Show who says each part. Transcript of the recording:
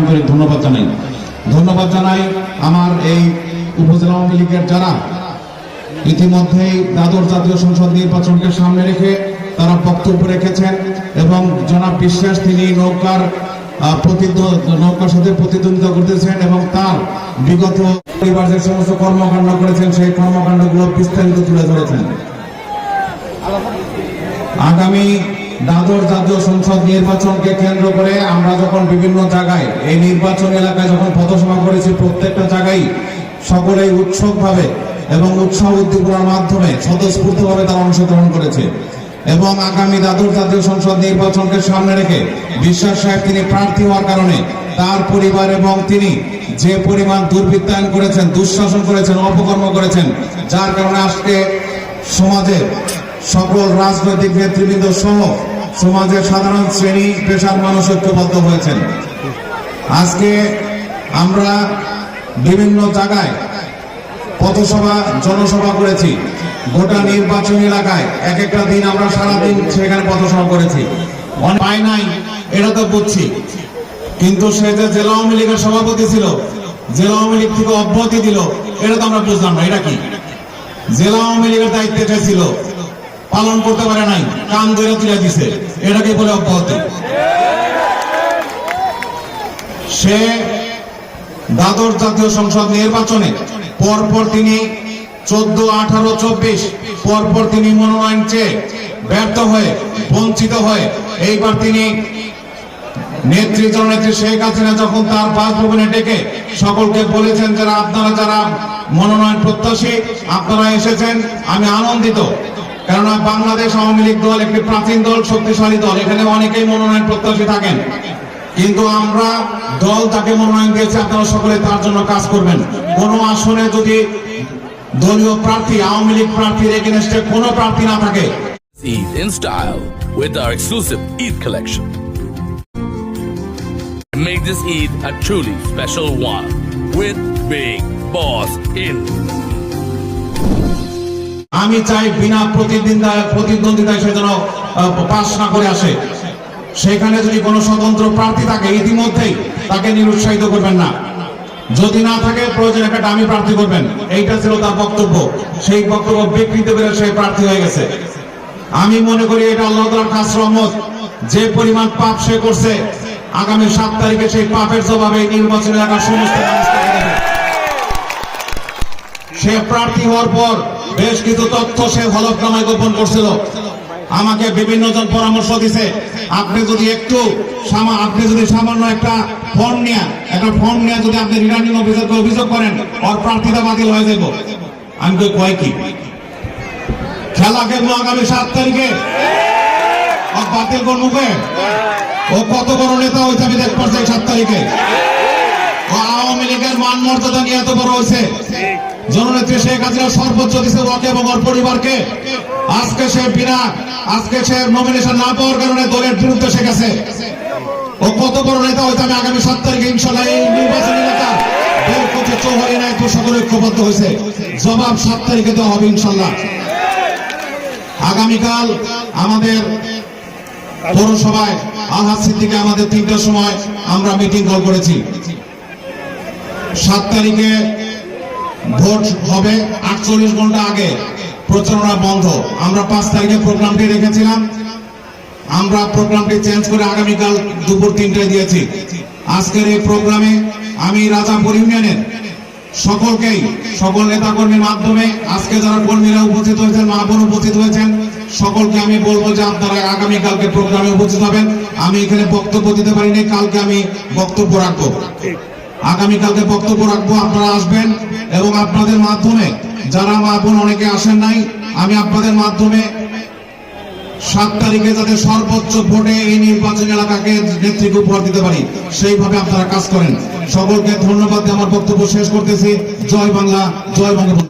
Speaker 1: আন্তরিক ধন্যবাদ জানাই। ধন্যবাদ জানাই আমার এই উপজেলা আওয়ামী লীগের যারা ইতিমধ্যেই দ্বাদশ জাতীয় সংসদ নির্বাচনকে সামনে রেখে তারা বক্তব্য রেখেছেন এবং জনাব বিশ্বাস তিনি নৌকার নৌকার সাথে প্রতিদ্বন্দ্বিতা করতেছেন এবং তার বিগত পরিবার যে সমস্ত কর্মকাণ্ড করেছেন, সেই কর্মকাণ্ডগুলো বিস্তারিত তুলে ধরেছেন। আগামী দ্বাদশ জাতীয় সংসদ নির্বাচনকে কেন্দ্র করে আমরা যখন বিভিন্ন জায়গায়, এই নির্বাচন এলাকায় যখন পথসভা করেছি, প্রত্যেকটা জায়গায় সকলেই উৎসবভাবে এবং উৎসাহ উদ্দীপনার মাধ্যমে স্বতঃস্ফূর্তভাবে তারা অংশগ্রহণ করেছে। এবং আগামী দ্বাদশ জাতীয় সংসদ নির্বাচনকে সামনে রেখে বিশ্বাস সাহেব তিনি প্রার্থী হওয়ার কারণে তার পরিবার এবং তিনি যে পরিমাণ দুর্বৃত্তায়ন করেছেন, দুঃশাসন করেছেন, অপকর্ম করেছেন, যার কারণে আজকে সমাজের সকল রাজনৈতিক নেতৃবৃন্দ সহ সমাজের সাধারণ শ্রেণি পেশার মানুষ ঐক্যবদ্ধ হয়েছেন। আজকে আমরা বিভিন্ন জায়গায় পথসভা, জনসভা করেছি। গোটা নির্বাচন এলাকায় এক একটা দিন আমরা সারাদিন সেখানে পথসভা করেছি। পায় নাই, এটা তো বুঝছি। কিন্তু সে যে জেলা আওয়ামী লীগের সভাপতি ছিল, জেলা আওয়ামী লীগ থেকে অব্যাহতি দিল, এটা তো আমরা বুঝলাম না, এটা কি? জেলা আওয়ামী লীগের দায়িত্বে ছিল পালন করতে পারে নাই, কান ধরে তুলে দিছে। এটাকে বলে অব্যাহতি। সে দ্বাদশ জাতীয় সংসদ নির্বাচনে পরপর তিনি চোদ্দ, আঠারো, চব্বিশ, পরপর তিনি মনোনয়ন চেয়ে ব্যর্থ হয়ে, বঞ্চিত হয়ে এইবার তিনি নেত্রী জননেত্রী শেখ হাসিনা যখন তার বাসভবনে ডেকে সকলকে বলেছেন, যারা আপনারা যারা মনোনয়ন প্রত্যাশী, আপনারা এসেছেন, আমি আনন্দিত। কেননা বাংলাদেশ আওয়ামী লীগ দল একটি প্রাচীন দল, শক্তিশালী দল এখানে অনেকেই মনোনয়ন প্রত্যাশী থাকেন কিন্তু আমরা দল তাকে মনোনয়ন দিয়েছে, আপনারা সকলে তার জন্য কাজ করবেন কোন আসনে যদি দলীয় প্রার্থী, আওয়ামী লীগ প্রার্থীর এগেনস্টে কোনো প্রার্থী না থাকে
Speaker 2: Eid in style with our exclusive Eid collection. Make this Eid a truly special one with Big Boss in.
Speaker 1: আমি চাই বিনা প্রতিদ্বন্দ্বিতায় প্রতিদ্বন্দ্বিতায় সে যেন পাশ না করে আসে। সেখানে যদি কোনো স্বতন্ত্র প্রার্থী থাকে, ইতিমধ্যেই তাকে নিরুৎসাহিত করবেন না। যদি না থাকে, প্রয়োজন একটা দামি প্রার্থী করবেন। এইটা ছিল তার বক্তব্য। সেই বক্তব্য বিকৃত করে সে প্রার্থী হয়ে গেছে। আমি মনে করি এটা আল্লাহ তাআলার খাস রহমত। যে পরিমাণ পাপ সে করছে, আগামী সাত তারিখে সেই পাপের জবাবে নির্বাচন এলাকার সমস্ত। সে প্রার্থী হওয়ার পর বেশ কিছু তথ্য সে হলফনামায় গোপন করছিল। আমাকে বিভিন্ন জন পরামর্শ দিছে, আপনি যদি একটু আপনি যদি সামান্য একটা ফর্ম নিয়ে একটা ফর্ম নিয়ে যদি আপনি রিটার্নিং অফিসারকে অভিযোগ করেন, ওর প্রার্থীটা বাতিল হয়ে যাব আমি তো কয় কি? খেলা খেলব আগামী সাত তারিখে। বাতিল করব কে? ও কত বড় নেতা হয়েছে আমি দেখতে পাচ্ছি সাত তারিখে। ও আওয়ামী লীগের মান মর্যাদা নিয়ে এত বড় হয়েছে। জননেত্রী শেখ হাসিনা সর্বোচ্চ ওকে এবং ওর পরিবারকে। আজকে সে বিনা, আজকে সে নমিনেশন না পাওয়ার কারণে দলের বিরুদ্ধে ও কত বড় নেতা আমি আগামী সাত তারিখে ইনশাল্লাহ এই নির্বাচন করতে চৌহারি ঐক্যবদ্ধ হয়েছে। জবাব সাত তারিখে দেওয়া হবে ইনশাল্লাহ। আগামীকাল আমাদের পৌরসভায় আহাদ সিদ্দিকে আমাদের তিনটার সময় আমরা মিটিং কল করেছি। সাত তারিখে ভোট হবে আটচল্লিশ ঘণ্টা আগে। প্রচারণা বন্ধ। আমরা পাঁচ তারিখে প্রোগ্রামটি রেখেছিলাম। আমরা প্রোগ্রামটি চেঞ্জ করে আগামীকাল দুপুর তিনটায় দিয়েছি। আজকের এই প্রোগ্রামে আমি রাজাপুর ইউনিয়নের সকলকেই, সকল নেতাকর্মীর মাধ্যমে, আজকে যারা কর্মীরা উপস্থিত হয়েছেন, মা বোন উপস্থিত হয়েছেন, সকলকে আমি বলব যে আপনারা আগামীকালকে প্রোগ্রামে উপস্থিত হবেন। আমি এখানে বক্তব্য দিতে পারিনি, কালকে আমি বক্তব্য রাখব। আগামীকালকে বক্তব্য রাখব, আপনারা আসবেন এবং আপনাদের মাধ্যমে, যারা মা বোন অনেকে আসেন নাই, আমি আপনাদের মাধ্যমে সাত তারিখে যাতে সর্বোচ্চ ভোটে এই নির্বাচন এলাকাকে নেতৃত্ব উপহার দিতে পারি, সেইভাবে আপনারা কাজ করেন। সকলকে ধন্যবাদ দিয়ে আমার বক্তব্য শেষ করতেছি। জয় বাংলা, জয় বঙ্গবন্ধু।